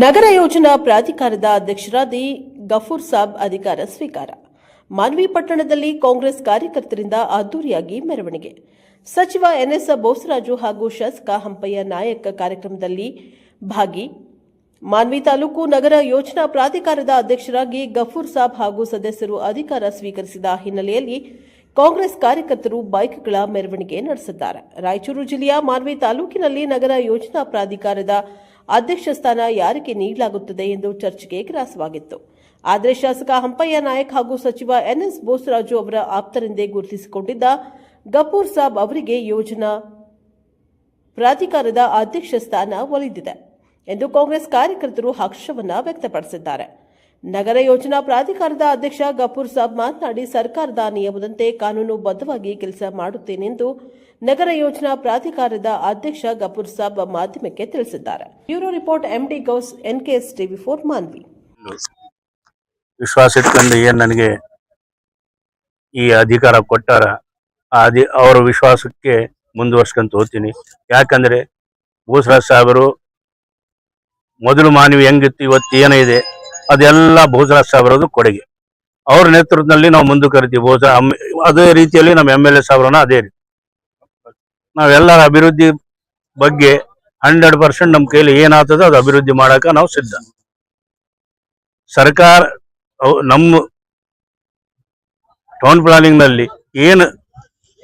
ನಗರ ಯೋಜನಾ ಪ್ರಾಧಿಕಾರದ ಅಧ್ಯಕ್ಷರಾದಿ ಗಫೂರ್ ಸಾಬ್ ಅಧಿಕಾರ ಸ್ವೀಕಾರ. ಮಾನ್ವಿ ಪಟ್ಟಣದಲ್ಲಿ ಕಾಂಗ್ರೆಸ್ ಕಾರ್ಯಕರ್ತರಿಂದ ಅದ್ದೂರಿಯಾಗಿ ಮೆರವಣಿಗೆ. ಸಚಿವ ಎನ್ಎಸ್ ಬೋಸರಾಜು ಹಾಗೂ ಶಾಸಕ ಹಂಪಯ್ಯ ನಾಯಕ ಕಾರ್ಯಕ್ರಮದಲ್ಲಿ ಭಾಗಿ. ಮಾನ್ವಿ ತಾಲೂಕು ನಗರ ಯೋಜನಾ ಪ್ರಾಧಿಕಾರದ ಅಧ್ಯಕ್ಷರಾಗಿ ಗಫೂರ್ ಸಾಬ್ ಹಾಗೂ ಸದಸ್ಯರು ಅಧಿಕಾರ ಸ್ವೀಕರಿಸಿದ ಹಿನ್ನೆಲೆಯಲ್ಲಿ ಕಾಂಗ್ರೆಸ್ ಕಾರ್ಯಕರ್ತರು ಬೈಕ್ಗಳ ಮೆರವಣಿಗೆ ನಡೆಸಿದ್ದಾರೆ. ರಾಯಚೂರು ಜಿಲ್ಲೆಯ ಮಾನ್ವಿ ತಾಲೂಕಿನಲ್ಲಿ ನಗರ ಯೋಜನಾ ಪ್ರಾಧಿಕಾರದ ಅಧ್ಯಕ್ಷ ಸ್ಥಾನ ಯಾರಿಗೆ ನೀಡಲಾಗುತ್ತದೆ ಎಂದು ಚರ್ಚೆಗೆ ಗ್ರಾಸವಾಗಿತ್ತು. ಆದರೆ ಶಾಸಕ ಹಂಪಯ್ಯ ನಾಯಕ್ ಹಾಗೂ ಸಚಿವ ಎನ್ಎಸ್ ಬೋಸರಾಜು ಅವರ ಆಪ್ತರೆಂದೇ ಗುರುತಿಸಿಕೊಂಡಿದ್ದ ಗಪೂರ್ ಸಾಬ್ ಅವರಿಗೆ ಯೋಜನಾ ಪ್ರಾಧಿಕಾರದ ಅಧ್ಯಕ್ಷ ಸ್ಥಾನ ಒಲಿದಿದೆ ಎಂದು ಕಾಂಗ್ರೆಸ್ ಕಾರ್ಯಕರ್ತರು ಹರ್ಷವನ್ನ ವ್ಯಕ್ತಪಡಿಸಿದ್ದಾರೆ. ನಗರ ಯೋಜನಾ ಪ್ರಾಧಿಕಾರದ ಅಧ್ಯಕ್ಷ ಗಫೂರ್ ಸಾಬ್ ಮಾತನಾಡಿ, ಸರ್ಕಾರದ ನಿಯಮದಂತೆ ಕಾನೂನುಬದ್ಧವಾಗಿ ಕೆಲಸ ಮಾಡುತ್ತೇನೆಂದು ನಗರ ಯೋಜನಾ ಪ್ರಾಧಿಕಾರದ ಅಧ್ಯಕ್ಷ ಗಫೂರ್ ಸಾಬ್ ಮಾಧ್ಯಮಕ್ಕೆ ತಿಳಿಸಿದ್ದಾರೆ. Bureau report MD Gous NKS TV four, Manvi. ವಿಶ್ವಾಸ ಇಟ್ಕೊಂಡು ಏನ್ ನನಗೆ ಈ ಅಧಿಕಾರ ಕೊಟ್ಟಾರ ಅವರ ವಿಶ್ವಾಸಕ್ಕೆ ಮುಂದುವರ್ಸ್ಕೊಂತ ಹೋಗ್ತೀನಿ. ಯಾಕಂದ್ರೆ ಭೂಸರಾಜ್ ಸಾಹೇಬರು ಮೊದಲು ಮಾನವಿ ಹೆಂಗಿತ್ತು, ಇವತ್ತು ಏನಿದೆ ಅದೆಲ್ಲ ಭೋಜರಾಜ್ ಸಾಹೇಬರದು ಕೊಡುಗೆ. ಅವ್ರ ನೇತೃತ್ವದಲ್ಲಿ ನಾವು ಮುಂದೆ ಕರಿತೀವಿ ಭೋಜ ಅದೇ ರೀತಿಯಲ್ಲಿ ನಮ್ಮ ಎಂ ಎಲ್ ಎ ಸಾಹೇಬ್ರನ್ನ ಅದೇ ರೀತಿ. ನಾವೆಲ್ಲರ ಅಭಿವೃದ್ಧಿ ಬಗ್ಗೆ ಹಂಡ್ರೆಡ್ ಪರ್ಸೆಂಟ್ ನಮ್ಮ ಕೈಲಿ ಏನಾಗ್ತದೋ ಅದು ಅಭಿವೃದ್ಧಿ ಮಾಡಕ ನಾವು ಸಿದ್ಧ. ಸರ್ಕಾರ ನಮ್ಮ ಟೌನ್ ಪ್ಲಾನಿಂಗ್ನಲ್ಲಿ ಏನು